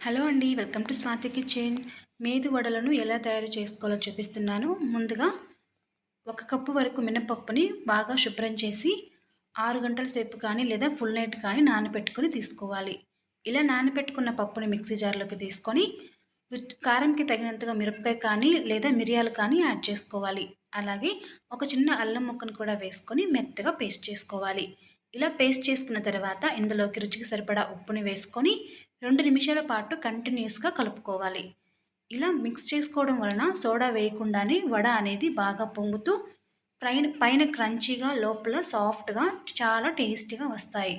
Hello అండి welcome to Swathi kitchen. Medu వడలను ఎలా తయారు చేసుకోవాలో చూపిస్తున్నాను. ముందుగా ఒక కప్పు వరకు మినపప్పుని బాగా శుభ్రం చేసి ఆరు గంటల సేపు కానీ లేదా ఫుల్ నైట్ కానీ నానబెట్టుకొని తీసుకోవాలి. ఇలా నానబెట్టుకున్న పప్పుని మిక్సీ జార్లోకి తీసుకొని కారంకి తగినంతగా మిరపకాయ కానీ లేదా మిరియాలు కానీ యాడ్ చేసుకోవాలి. అలాగే ఒక చిన్న అల్లం ముక్కను కూడా వేసుకొని మెత్తగా పేస్ట్ చేసుకోవాలి. ఇలా పేస్ట్ చేసుకున్న తర్వాత ఇందులోకి రుచికి సరిపడా ఉప్పుని వేసుకొని రెండు నిమిషాల పాటు కంటిన్యూస్గా కలుపుకోవాలి. ఇలా మిక్స్ చేసుకోవడం వలన సోడా వేయకుండానే వడ అనేది బాగా పొంగుతూ పైన పైన క్రంచీగా లోపల సాఫ్ట్గా చాలా టేస్టీగా వస్తాయి.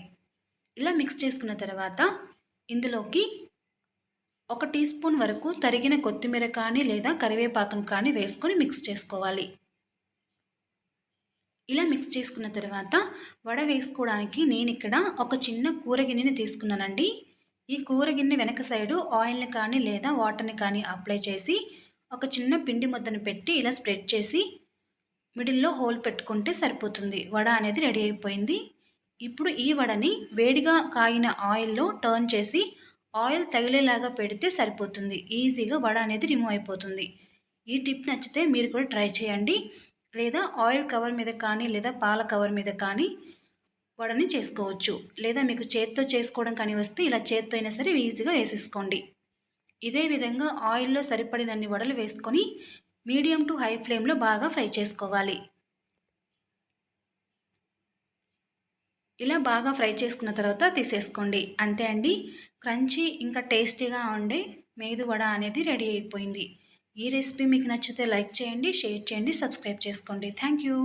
ఇలా మిక్స్ చేసుకున్న తర్వాత ఇందులోకి ఒక టీ స్పూన్ వరకు తరిగిన కొత్తిమీర కానీ లేదా కరివేపాకును కానీ వేసుకొని మిక్స్ చేసుకోవాలి. ఇలా మిక్స్ చేసుకున్న తర్వాత వడ వేసుకోవడానికి నేను ఇక్కడ ఒక చిన్న కూర గిన్నెని తీసుకున్నానండి. ఈ కూర గిన్నె వెనక సైడు ఆయిల్ని కానీ లేదా వాటర్ని కానీ అప్లై చేసి ఒక చిన్న పిండి ముద్దను పెట్టి ఇలా స్ప్రెడ్ చేసి మిడిల్లో హోల్ పెట్టుకుంటే సరిపోతుంది. వడ అనేది రెడీ అయిపోయింది. ఇప్పుడు ఈ వడని వేడిగా కాగిన ఆయిల్లో టర్న్ చేసి ఆయిల్ తగిలేలాగా పెడితే సరిపోతుంది. ఈజీగా వడ అనేది రిమూవ్ అయిపోతుంది. ఈ టిప్ నచ్చితే మీరు కూడా ట్రై చేయండి. లేదా ఆయిల్ కవర్ మీద కానీ లేదా పాల కవర్ మీద కానీ వడని చేసుకోవచ్చు. లేదా మీకు చేత్తో చేసుకోవడం కానీ వస్తే ఇలా చేత్తో అయినా సరే ఈజీగా వేసేసుకోండి. ఇదే విధంగా ఆయిల్లో సరిపడినన్ని వడలు వేసుకొని మీడియం టు హై ఫ్లేమ్లో బాగా ఫ్రై చేసుకోవాలి. ఇలా బాగా ఫ్రై చేసుకున్న తర్వాత తీసేసుకోండి. అంతే అండి. క్రంచీ ఇంకా టేస్టీగా ఉండే మేదు వడ అనేది రెడీ అయిపోయింది. ఈ రెసిపీ మీకు నచ్చితే లైక్ చేయండి షేర్ చేయండి సబ్స్క్రైబ్ చేసుకోండి. Thank you.